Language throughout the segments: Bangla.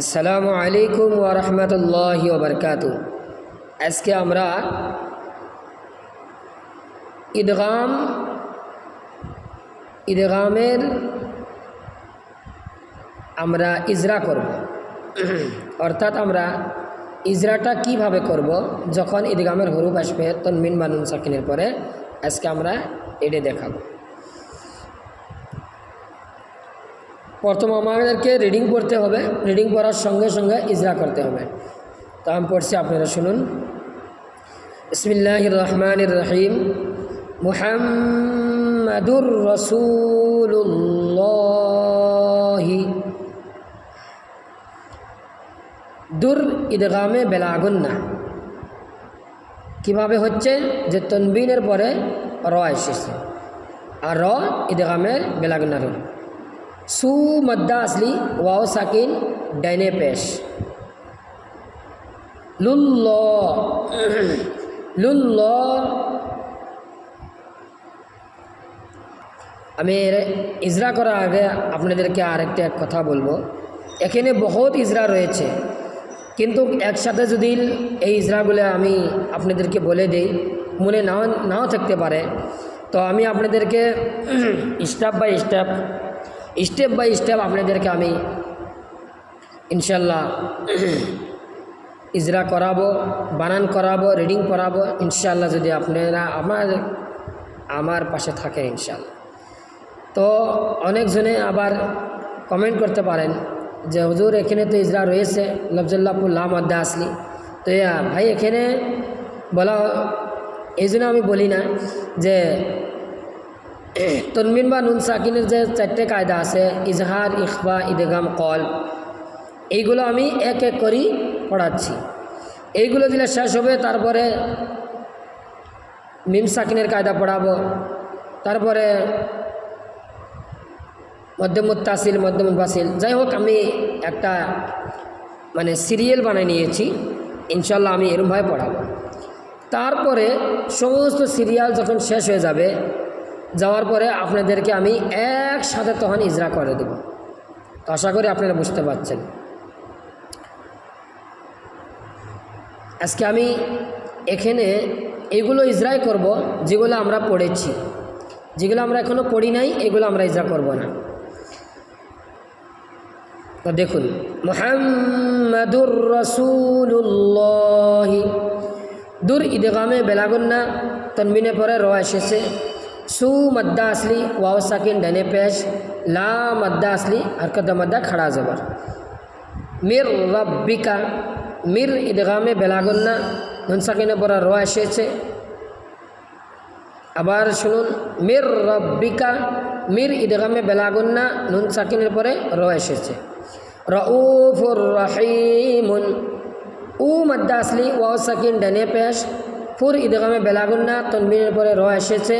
আসসালামু আলাইকুম ওয়া রাহমাতুল্লাহি ওয়া বারাকাতু আজকে আমরা ঈদগাম ঈদগামের আমরা ইজরা করব। অর্থাৎ আমরা ইজরাটা কীভাবে করব? যখন ঈদগামের হরুপ আসবে, তনমিন বানুন সাকিনের পরে আজকে আমরা এটা দেখাবো। প্রথম আমাদেরকে রিডিং পড়তে হবে। রিডিং পড়ার সঙ্গে সঙ্গে ইজরা করতে হবে। তা আমি পড়ছি, আপনারা শুনুন। ইসমিল্লাহ রহমান রহিম। মুহাম্মাদুর রসুল্লাহি দুর ঈদগামে বেলাগুন্না। কীভাবে হচ্ছে? যে তনবিনের পরে র এসেছে। আর র ঈদগামের বেলাগুন্না রুল সু মদ্দা আসলি ওয়াও সাকিন ডাইনে পেশ। লুল্ল। লুল্ল। আমি ইজরা করার আগে আপনাদেরকে আরেকটা এক কথা বলব। এখানে বহুত ইজরা রয়েছে। কিন্তু একসাথে যদি এই ইজরাগুলো আমি আপনাদেরকে বলে দেই, মনে নাও নাও থাকতে পারে। তো আমি আপনাদেরকে step by step step by step আপনাদেরকে আমি ইনশাল্লাহ ইজরা করাবো, বানান করাবো, রিডিং করাবো ইনশাল্লাহ যদি আপনারা আমার আমার পাশে থাকে ইনশাল্লাহ। তো অনেকজনে আবার কমেন্ট করতে পারেন যে, হুজুর, এখানে তো ইজরা রয়েছে লফজুল্লাপুর লাম আদ্দা আসলি। তো ভাই, এখানে বলা, এই আমি বলি না যে তনমিন বা নুন সাকিনের যে চারটে কায়দা আছে, ইজহার ইকবা ইদেগাম, কল, এইগুলো আমি এক এক করি পড়াচ্ছি। এইগুলো দিলে শেষ হবে, তারপরে মিম সাকিনের কায়দা পড়াবো, তারপরে মধ্যম মুত্তাসিল মধ্যম বাসিল যাই হোক, আমি একটা মানে সিরিয়াল বানিয়ে নিয়েছি ইনশাল্লাহ আমি এরমভাবে পড়াবো। তারপরে সমস্ত সিরিয়াল যখন শেষ হয়ে যাবে যাওয়ার পরে আপনাদেরকে আমি একসাথে তখন ইজরা করে দেব। তো আশা করি আপনারা বুঝতে পারছেন। আজকে আমি এখানে এগুলো ইজরাই করব, যেগুলো আমরা পড়েছি। যেগুলো আমরা এখনও পড়ি নাই, এগুলো আমরা ইজরা করব না। তো দেখুন, মোহাম্মদুর রসুল্লাহ দূর ঈদগামে বেলাগুন্না তনবিনে পরে র এসেছে। সু মদ্দা আসলি ওয়াও সাকিন ডানে পেশ লা মদ্দা আসলি হরকত মদ্দা খড়া জবর মির রব্বিকা, মির ঈদগামে বেলাগুন্না নুন সাকিনে পরে র এসেছে। আবার শুনুন, মির রব্বিকা, মির ঈদগামে বেলাগুন্না নুন সাকিনের পরে র এসেছে। রউফুর রহিমুন উ মদ্দা আসলি ওয়াও সাকিন ডানে পেশ ফুর ঈদগামে বেলাগুন্না তনবিনের পরে র এসেছে।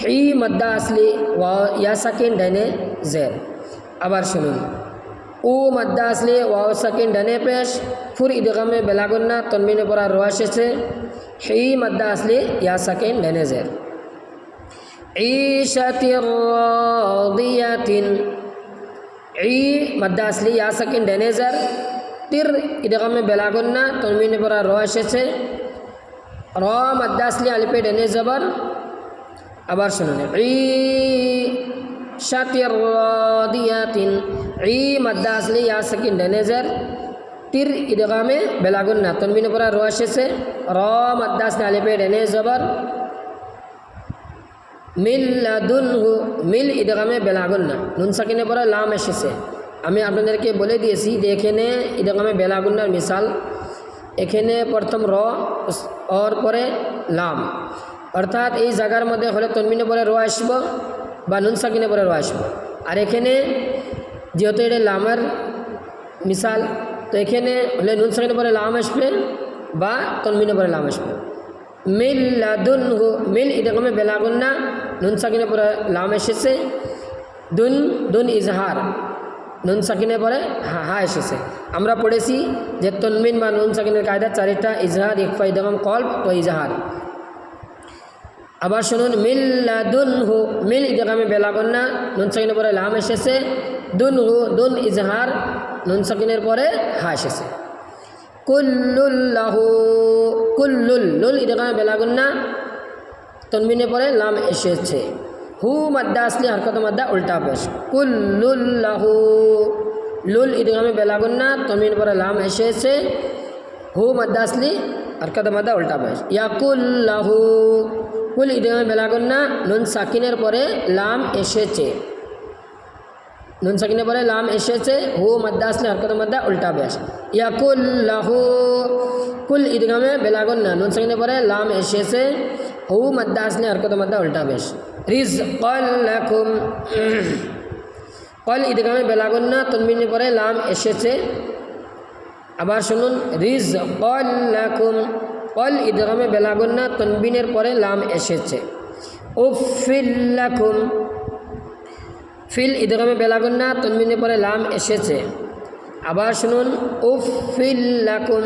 হি মদ্দা আসলি ওয়া ইয়া সাকিন ডানে জের। আবার শুনুন। উ মদ্দা আসলি ওয়াও সাকিন ডানে পেশ। ফুর ঈদগামে বেলাগুন্না তনবিনের পরে র এসেছে। হি মদ্দা আসলি ইয়া সাকিন ডানে জের। ঈশাতির রাদিয়াতিন। ই মদ্দা আসলি ইয়া সাকিন ডানে জের। তীর ইদগামে বেলাগুন্না তনমিনে পরা র এসেছে। র মদ্দা আসলি আলিপে ডেনে জবর। আবার শুনুন। ই শাতির দিয়াতিন ই মদ্দা আসলি ইয়া সাকিন ডেনেজার তীর ইদগামে বেলাগুন্না তনমিনে পরা র এসেছে। র মদ্দা আসলি আলিপে ডেনে জবর। মিল লাদুনহু মিল ইদগামে বেলাগুন্না নুন সাকিনে পরা লাম এসেছে। আমি আপনাদেরকে বলে দিয়েছি যে এখানে ইদগামে বেলাগুন্নার মিসাল এখানে প্রথম র ওর পরে লাম। অর্থাৎ এই জায়গার মধ্যে হলে তনমিনে পরে র আসব বা নুন সাকিনে পরে র আসব। আর এখানে যেহেতু এটা লামের মিসাল তো এখানে হলে নুন সাকিনে পরে লাম আসবে বা তনমিনে পরে লাম আসবে। মিল লাদুন মিল ইদগামে বেলাগুন্না নুন সাকিনে পরে লাম এসেছে। দুন দুন ইজহার, নুন সাকিনের পরে হা হা এসেছে। আমরা পড়েছি যে তনমিন বা নুন সাকিনের কায়দা চারিটা ইজহার ইকফা ইদগম কল্প ও ইজহার আবার শুনুন, মিল দুন হু, মিল ইদগামে বেলাগন্না নুন সাকিনের পরে লাম এসেছে, দুন হু, দুন ইজহার, নুন সাকিনের পরে হা এসেছে। কুল্লুল্লাহু কুল্লুল লুল ইদগামে বেলাগুন্না তনবিনের পরে লাম এসেছে। হু মাদ্দা আসলি হরকত মাদ্দা উল্টা পেশ। কুল্লুল্লাহু লুল ইদগামে বেলাগুন্না তনবিনের পরে লাম এসেছে। হু মাদ্দা আসলি হরকত মাদ্দা উল্টা পেশ ইয়াকুল্লাহু কুল ইদগামে বেলাগুন্না নুন সাকিনের পরে লাম এসেছে। নুন সাকিনের পরে লাম এসেছে, হু মাদ্দা আসলে হরকত মাদ্দা উল্টা ব্যাস। ইয়াকুল্লাহু কুল ঈদগামে বেলাগন না নুন সাকিনের পরে লাম এসেছে, হু মাদ্দা আসলে হরকত মাদ্দা উল্টা ব্যাস। রিজ কল্লাকুম কল ঈদগামে বেলাগন না তনবিনের পরে লাম এসেছে। আবার শুনুন, রিজ কল্লাকুম কল ঈদগামে বেলাগন না তনবিনের পরে লাম এসেছে। উফিল্লাকুম ফিল ইদগামে বেলাগুন্না তনমিনের পরে লাম এসেছে। আবার শুনুন, উফ, ফিল লাকুম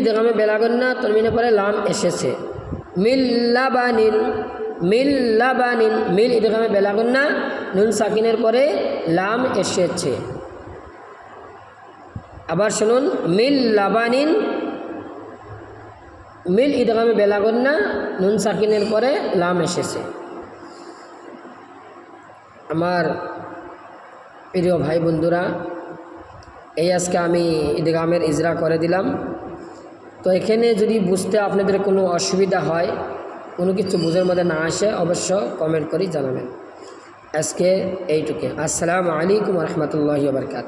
ইদগামে বেলাগুন্না তনমিনের পরে লাম এসেছে। মিল্লাবানিন মিল্লাবানিন মিল ইদগামে বেলাগুন্না নুন সাকিনের পরে লাম এসেছে। আবার শুনুন, মিল লাবানিন, মিল ইদগামে বেলাগুন্না নুন সাকিনের পরে লাম এসেছে। আমার প্রিয় ভাই বন্ধুরা, এই আজকে আমি ঈদগামের ইজরা করে দিলাম। তো এখানে যদি বুঝতে আপনাদের কোনো অসুবিধা হয়, কোনো কিছু বুঝের মধ্যে না আসে, অবশ্য কমেন্ট করে জানাবেন। আজকে এইটুকু আসসালামু আলাইকুম রহমতুল্লাহ বারকাত